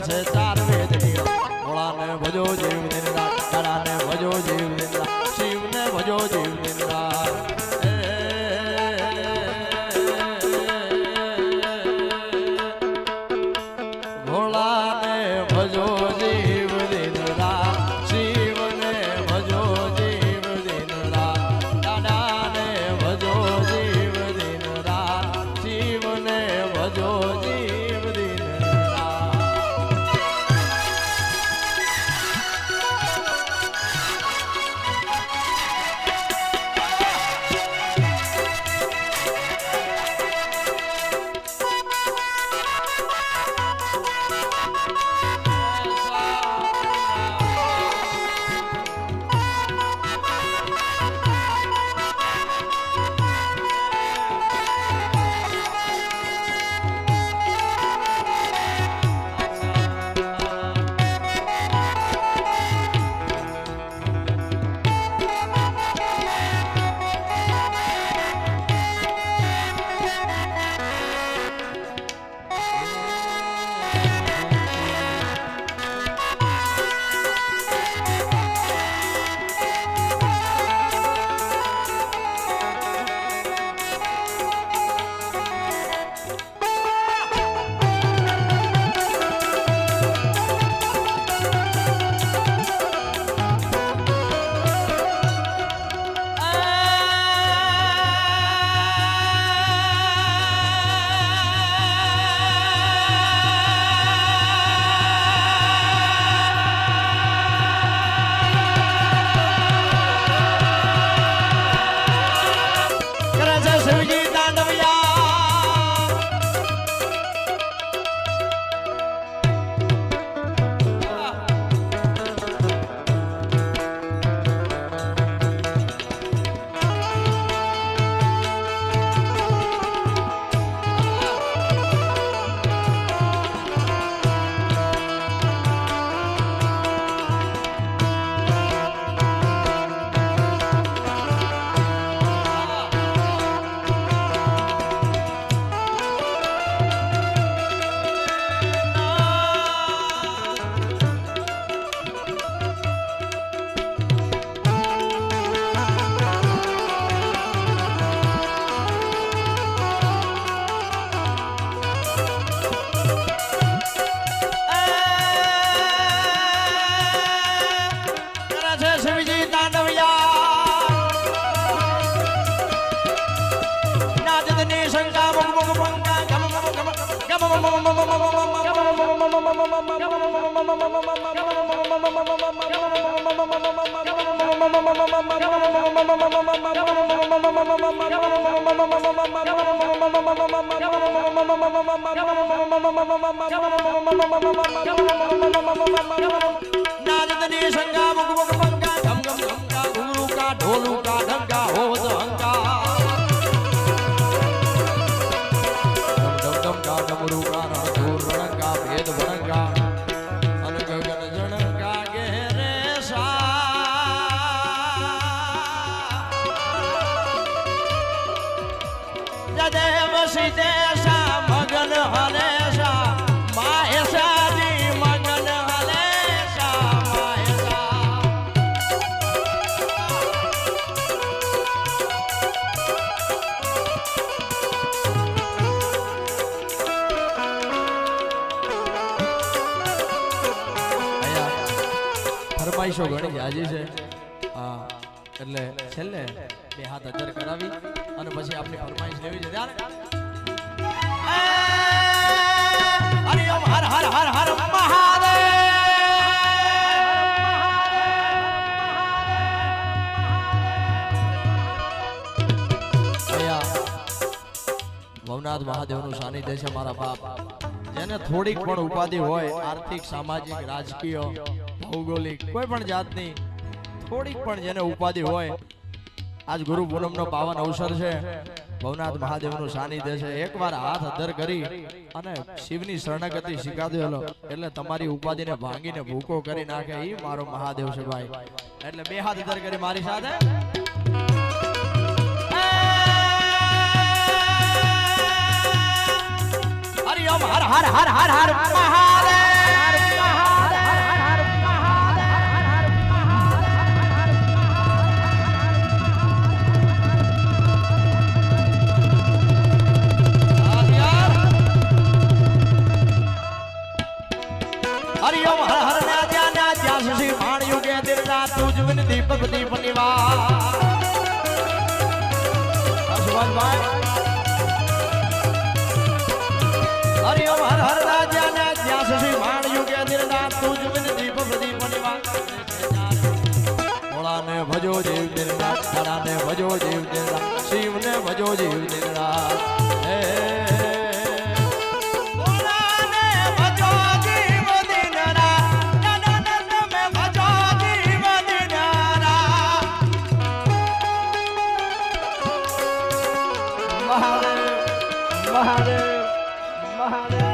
છે ચાર વેદની ભોળાને ભજો જીવ नाजदने शंगा मुख मुख पंगा गम गम गंगा घुंगरू का ढोलू का ढंगा होत हंगा ફરમાઈશો ઘણી જાજી છે. હા એટલે છેલ્લે બે હાથ અધર કરાવી અને પછી આપણી ફરમાઈશ લેવી છે. ત્યારે હર મહાદેવ! ભવનાથ મહાદેવનું સાનિધ્ય છે મારા બાપ. જેને થોડીક પણ ઉપાધિ હોય, આર્થિક, સામાજિક, રાજકીય, ભૌગોલિક, કોઈ પણ જાતની, થોડીક પણ જેને ઉપાધિ હોય આજ ગુરુ પૂનમનો પાવન અવસર છે. ભવનાથ મહાદેવનું સાનિધ્ય છે. એકવાર હાથ અધર કરી અને શિવની શરણાગતિ શીખાદેલો એટલે તમારી ઉપાધિને ભાંગીને ભૂકો કરી નાખે. એ મારો મહાદેવ છે ભાઈ. એટલે બે હાથ અધર કરી મારી સાથે. હરિ હર હર હર હર હર, મહાદેવ. પ્રદીપ નિવાસ સુભાષભાઈ હરિ ઓમ હર હર રાજા ને જ્યાં સુધી માણ યુગે નિર્નાથ તુજ બિન દીપ ભોળાને ભજો જીવ નિર્ણા તારાને ભજો જીવ નિર્નાથ શિવને ભજો જીવ નિર્ણા હે. Hare